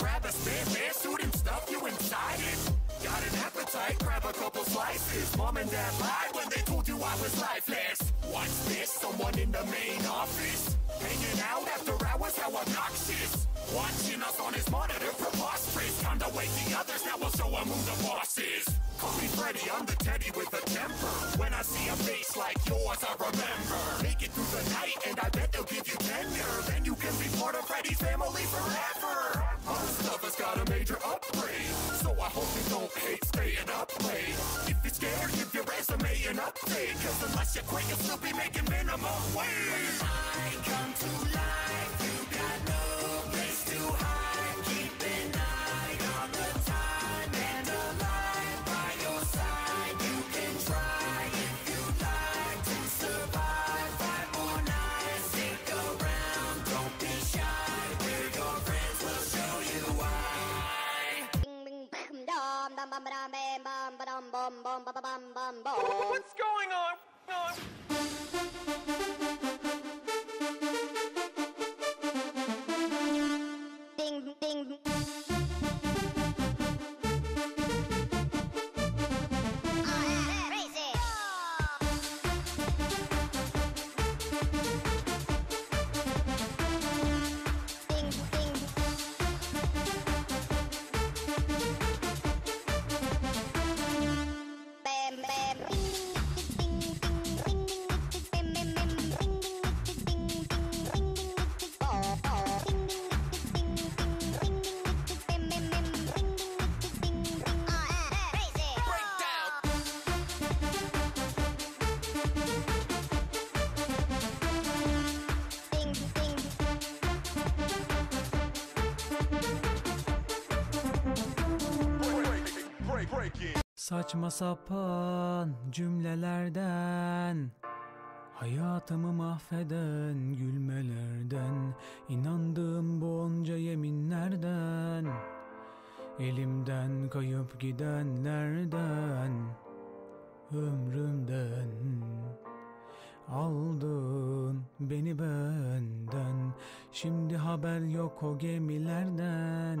grab a spare bear suit and stuff you inside it? Got an appetite, grab a couple slices. Mom and dad lied when they told you I was lifeless. What's this? Someone in the main office? Hanging out after hours, how obnoxious. Watching us on his monitor, preposterous. Time to wake the others, who the boss is. Call me Freddy, I'm the teddy with a temper. When I see a face like yours, I remember. Make it through the night, and I bet they'll give you tenure. Then you can be part of Freddy's family forever. Most of us got a major upgrade, so I hope you don't hate staying up late. If you're scared, give your resume an update. Cause unless you quit, you'll still be making minimum wage. I come to life, Saçma sapan cümlelerden Hayatımı mahveden gülmelerden inandığım bu yeminlerden Elimden kayıp gidenlerden Ömrümden Aldın beni benden. Şimdi haber yok o gemilerden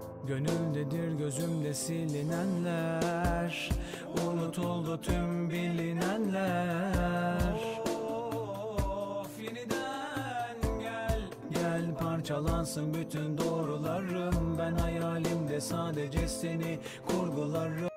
Gönüldedir gözümde silinenler Unutuldu tüm bilinenler. Of yeniden gel Gel parçalansın bütün doğrularım. Ben hayalimde sadece seni kurgularım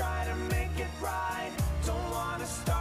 try to make it right. Don't wanna start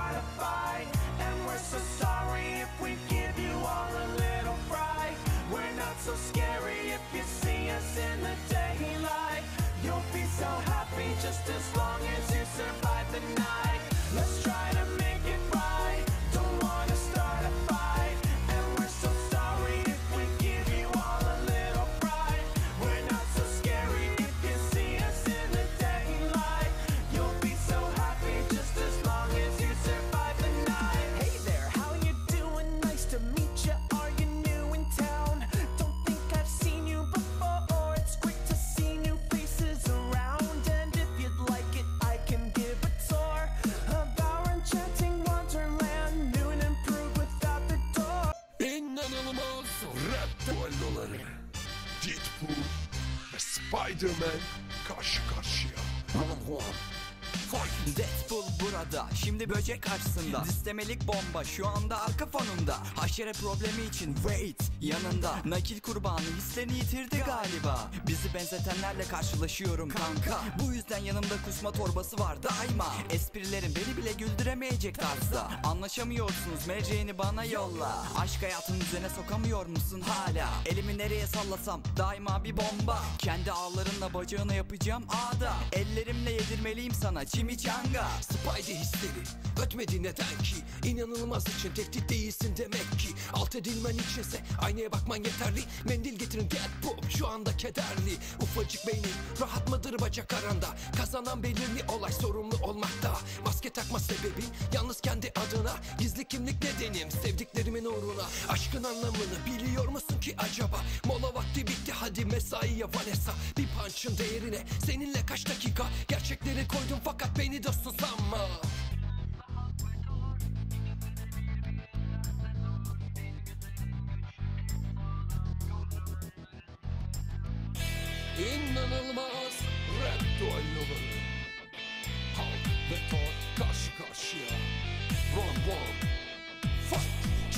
Spider-Man. Gosh, gosh, yeah. One, one. Fighting Deadpool burada şimdi böcek karşısında. Listemelik bomba şu anda arka fonunda. Haşere problemi için wait yanında. Nakil kurbanı hislerini yitirdi galiba. Bizi benzetenlerle karşılaşıyorum kanka. Bu yüzden yanımda kusma torbası var daima. Esprilerim beni bile güldüremeyecek tarzda. Anlaşamıyorsunuz merceğini bana yolla. Aşk hayatın üzerine sokamıyor musun hala? Elimi nereye sallasam daima bir bomba. Kendi ağlarınla bacağına yapacağım ağda. Ellerimle yedirmeliyim sana çimiçanga Spidey hisleri ötmedi neden ki? İnanılmaz için tehdit değilsin demek ki. Alt edilmen içinse aynaya bakman yeterli. Mendil getirin Deadpool şu anda kederli. Ufacık beynin rahat mıdır bacak aranda? Kazanan belirli olay sorumlu olmakta. Maske takma sebebin yalnız kendi adına. Gizli kimlik nedenim? Sevdiklerimin uğruna. Aşkın anlamını biliyor musun ki acaba? Mola vakti bitti hadi mesaiye Vanessa. Bir punch'ın değerine seninle kaç dakika? Gerçekleri koydum fakat beni dostun sanma İnanılmaz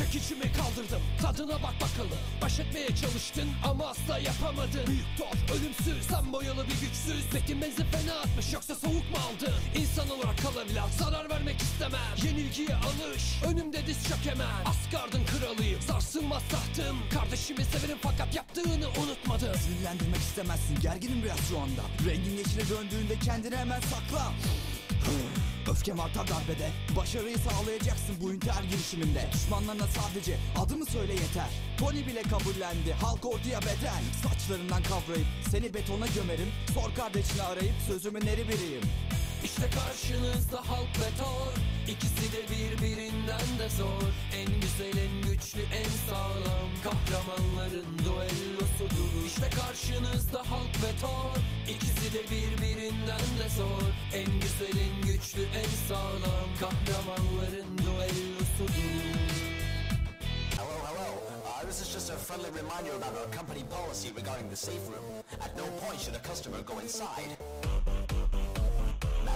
Fight Çekicimi kaldırdım. Tadına bak bakalım. Baş etmeye çalıştın ama asla yapamadın. Büyük Thor ölümsüz. Sen boyalı bir güçsüz. Betin benzi fena atmış yoksa soğuk mu aldın? İnsan olarak kalabilen zarar vermek istemem. Yenilgiye alış önümde diz çök hemen Asgard'ın kralıyım sarsılmaz tahtım Kardeşimi severim fakat yaptığını unutmadım. Sinirlendirmek istemezsin gerginim biraz şu anda. Rengin yeşile döndüğünde kendini hemen sakla Öfkem artar darbede. Başarıyı sağlayacaksın bu intihar girişiminde. Düşmanlarına sadece adımı söyle yeter. Tony bile kabullendi halk orduya beden Saçlarından kavrayıp seni betona gömerim. Sor kardeşini arayıp sözümün eri biriyim İşte karşınızda Hulk ve Thor İkisi de birbirinden de zor En güzel, en güçlü, en sağlam Kahramanların duellosudur İşte karşınızda Hulk ve Thor İkisi de birbirinden de zor En güzel, en güçlü, en sağlam Kahramanların duellosudur. Uh, this is just a friendly reminder about our company policy regarding the safe room. At no point should a customer go inside.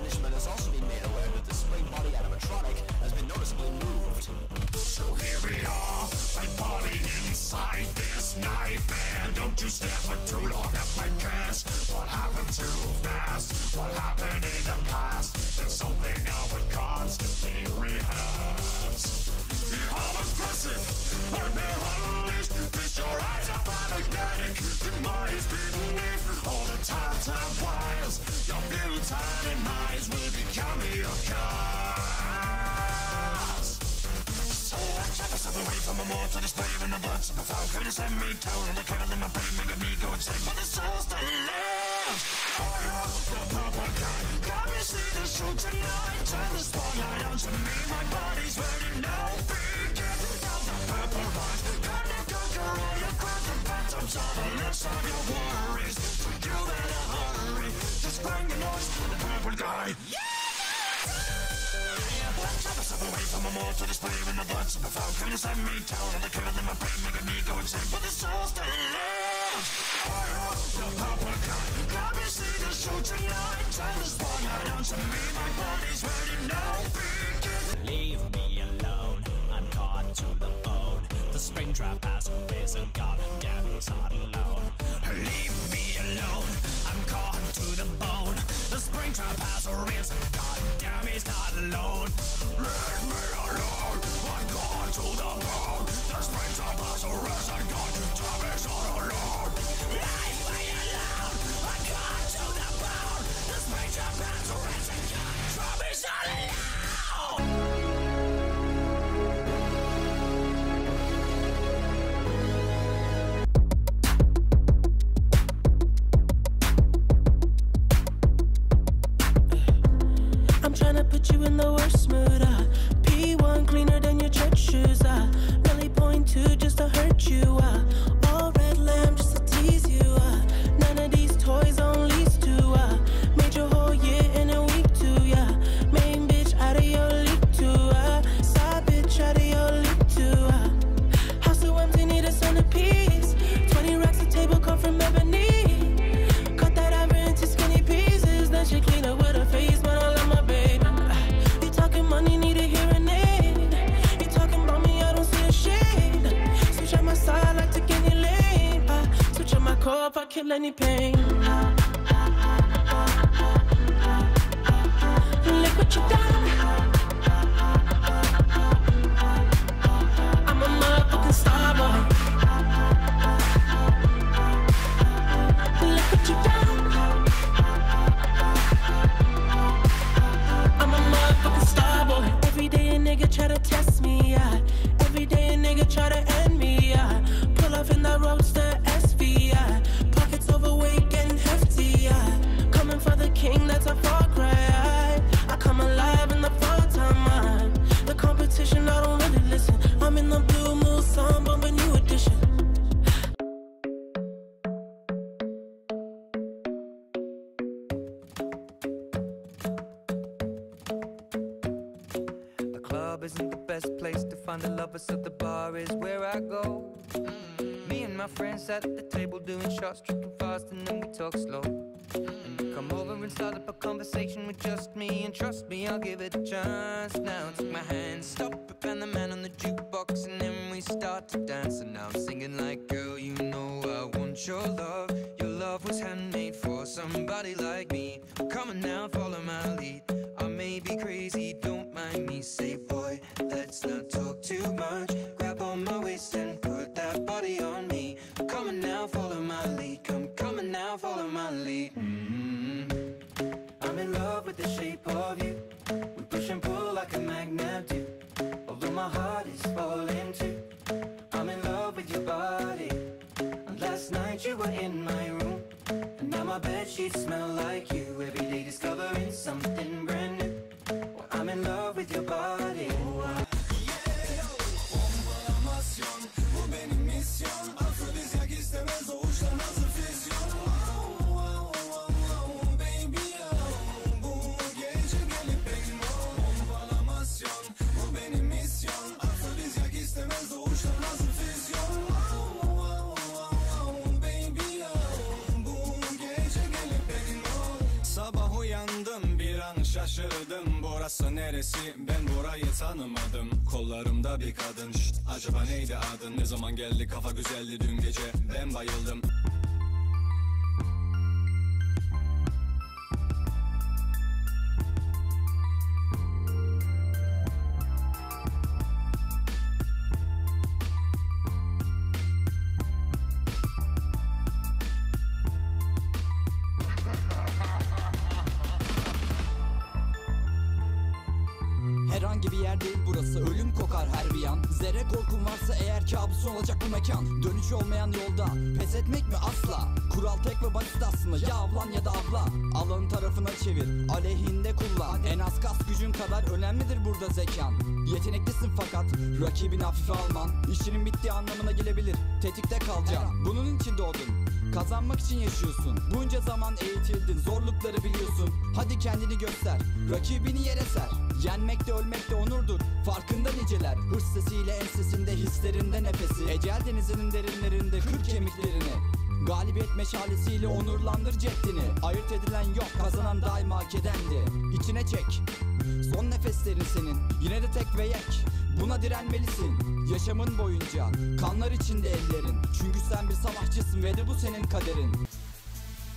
Management has also been made aware that the spring body animatronic has been noticeably moved. So here we are, my body inside this knife And don't you stare for too long at my gas What happened too fast? What happened in the past? It's something I would constantly rehearse all aggressive, I'm Feast your on organic Demise beneath all the time, time wires Your futile demise will become your cause so I check myself away from a more to display when the birds of the foul could send me down and the kernel in my brain making me go insane but the soul still lives Fire the purple guy Got me see the show tonight Turn the spotlight onto me My body's ready now Begin down the purple light Gonna all your and phantoms All the lips of your worries So you better hurry Just bang the noise for the purple guy Chop myself away from a more to display when the blood's the foul Can you send me down and the kernel in my brain making me go insane But the soul still lives Fire up the purple guy Got me see the show tonight Turn the spotlight onto me My body's ready now Begin Leave me alone, I'm caught to the bone. The spring trap som det som jag, jag Leave me alone. I'm tryna put you in the worst mood. Uh. P1 cleaner than your church shoes. Uh. Really point two just to hurt you. Uh. Kill any pain. Look what you done. Bar is where I go. Me and my friends at the table doing shots, tripping fast, and then we talk slow. Come over and start up a conversation with just me, and trust me, I'll give it a chance. Now take my hand, stop it, and the man on the jukebox, and then we start to dance. And now I'm singing like, girl, you know I want your love. Your love was handmade for somebody like me. Come on now, follow my lead. I may be crazy, don't mind me. Say, boy, let's not talk too much. On my waist and put that body on me. Come on now, follow my lead. Come, on now, follow my lead. Mhm. I'm in love with the shape of you. We push and pull like a magnet do. Although my heart is falling too. I'm in love with your body. And last night you were in my room. And now my bed sheets smell like you. Every day discovering something brand new. Well, I'm in love with your body. Bu benim misyon Afrodizyak istemez o uçlar nasıl füzyon Wow, wow, wow, wow, baby oh. Bu gece gelip benim ol Bombalamasyon Bu benim misyon Afrodizyak istemez o uçlar nasıl füzyon Wow, wow, wow, wow, baby oh. Bu gece gelip benim ol Sabah uyandım bir an şaşırdım Burası neresi? Ben burayı tanımadım. Kollarımda bir kadın. Şşt, acaba neydi adın? Ne zaman geldi? Kafa güzeldi dün gece. Ben bayıldım yer değil burası. Ölüm kokar her bir yan Zerre korkun varsa eğer kabusun olacak bu mekan. Dönüş olmayan yolda Pes etmek mi? Asla. Kural tek ve basit aslında. Ya avlan ya da avla Alanın tarafına çevir. Aleyhinde kullan. En az kas gücün kadar önemlidir burada zekan. Yeteneklisin fakat Rakibini hafife alman İşinin bittiği anlamına gelebilir. Tetikte kalacaksın. Bunun için doğdun Kazanmak için yaşıyorsun. Bunca zaman eğitildin Zorlukları biliyorsun. Hadi kendini göster Rakibini yere ser. Yenmek de ölmek de onurdur Farkında niceler. Hırs sesiyle ensesinde hislerinde nefesi. Ecel denizinin derinlerinde kır kemiklerini. Galibiyet meşalesiyle onurlandır ceddini. Ayırt edilen yok kazanan daima hak edendi İçine çek Son nefeslerin senin. Yine de tek ve yek Buna direnmelisin Yaşamın boyunca. Kanlar içinde ellerin. Çünkü sen bir savaşçısın ve de bu senin kaderin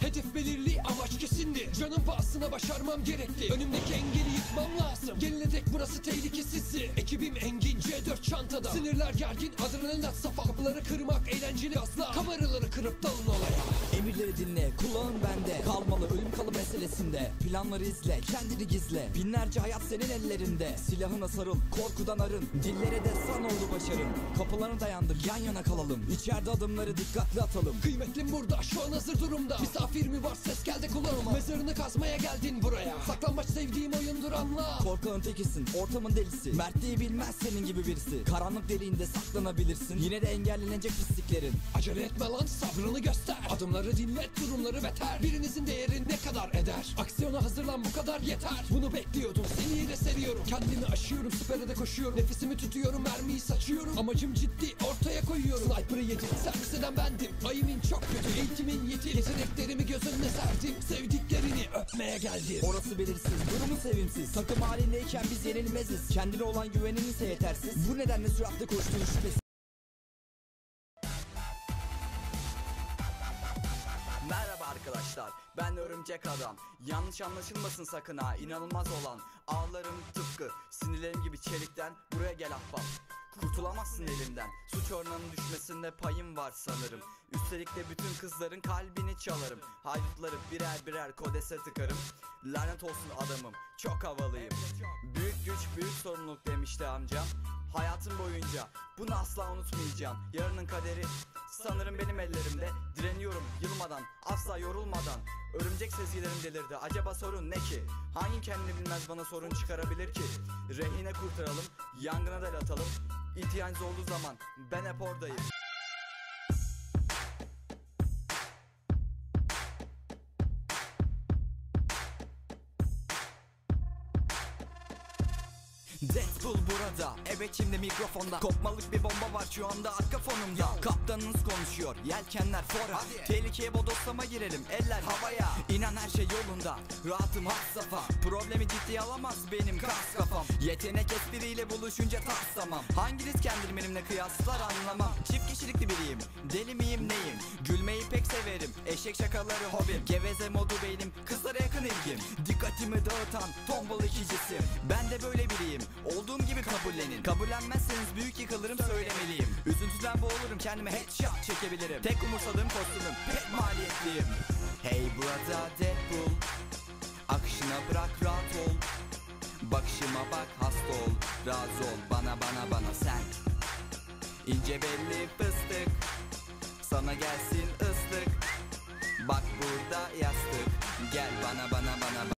Hedef belirli amaç kesindi Canım pahasına başarmam gerekli. Önümdeki engeli yıkmam lazım. Geline tek burası tehlikesizsi Ekibim engin C4 çantada. Sinirler gergin adrenalin at safa. Kapıları kırmak eğlenceli asla. Kameraları kırıp dalın olaya. Emirleri dinle, kulağın bende. Kalmalı, ölüm kalı meselesinde. Planları izle, kendini gizle. Binlerce hayat senin ellerinde. Silahına sarıl, korkudan arın. Dillere destan oldu başarın. Kapılarını dayandır, yan yana kalalım. İçeride adımları dikkatli atalım. Kıymetlim burada şu an hazır durumda. Misafir mi var? Ses geldi kulağıma. Mezarını kazmaya geldin buraya. Saklambaç sevdiğim oyundur anla. Korkanın tekisin, ortamın delisi. Mertliği bilmez senin gibi birisi. Karanlık deliğinde saklanabilirsin. Yine de engellenecek pisliklerin. Acele etme lan sabrını göster. Adımları dinlet durumları beter. Birinizin değeri ne kadar eder? Aksiyona hazırlan bu kadar yeter. Bunu bekliyordum seni yine seviyorum. Kendimi aşıyorum süpere de koşuyorum. Nefesimi tutuyorum mermiyi saçıyorum. Amacım ciddi ortaya koyuyorum. Sniper'ı yedim servis eden bendim. Ayımın çok kötü eğitimin yetil. Yeteneklerimi göz önüne serdim Sevdiklerini öpmeye geldim Orası belirsiz, durumu sevimsiz. Takım halindeyken biz yenilmeziz. Kendine olan güveninin ise yetersiz. Bu nedenle süratle koştuğun şüphesiz Ben örümcek adam. Yanlış anlaşılmasın sakın ha. İnanılmaz olan. Ağlarım tıpkı sinirlerim gibi çelikten Buraya gel ahbap. Kurtulamazsın elimden. Suç oranının düşmesinde payım var sanırım. Üstelik de bütün kızların kalbini çalarım. Haydutları birer birer kodese tıkarım. Lanet olsun adamım. Çok havalıyım. Büyük güç büyük sorumluluk demişti amcam Hayatım boyunca bunu asla unutmayacağım. Yarının kaderi sanırım benim ellerimde. Direniyorum yılmadan asla yorulmadan. Örümcek sezgilerim delirdi. Acaba sorun ne ki? Hangi kendini bilmez bana sorun çıkarabilir ki? Rehine kurtaralım yangına da atalım. İhtiyacınız olduğu zaman ben hep oradayım Deadpool burada. Evet şimdi mikrofonda. Kopmalık bir bomba var şu anda arka fonumda. Kaptanınız konuşuyor. Yelkenler fora. Tehlikeye bodoslama girelim. Eller havaya. İnan her şey yolunda. Rahatım has safa. Problemi ciddiye alamaz benim kas kafam. Yetenek espriyle buluşunca taslamam Hanginiz kendini benimle kıyaslar anlamam. Çift kişilikli biriyim. Deli miyim neyim? Gülmeyi pek severim. Eşek şakaları hobim. Geveze modu benim Kızlara yakın ilgim. Dikkatimi dağıtan tombul ikincisim Ben de böyle kabullenin. Kabullenmezseniz büyük yıkılırım söylemeliyim. Üzüntüden boğulurum kendime headshot çekebilirim. Tek umursadığım kostümüm pek maliyetliyim. Hey burada Deadpool Akışına bırak rahat ol. Bakışıma bak hasta ol Razı ol. Bana bana bana sen. İnce belli fıstık Sana gelsin ıslık. Bak burada yastık Gel bana bana bana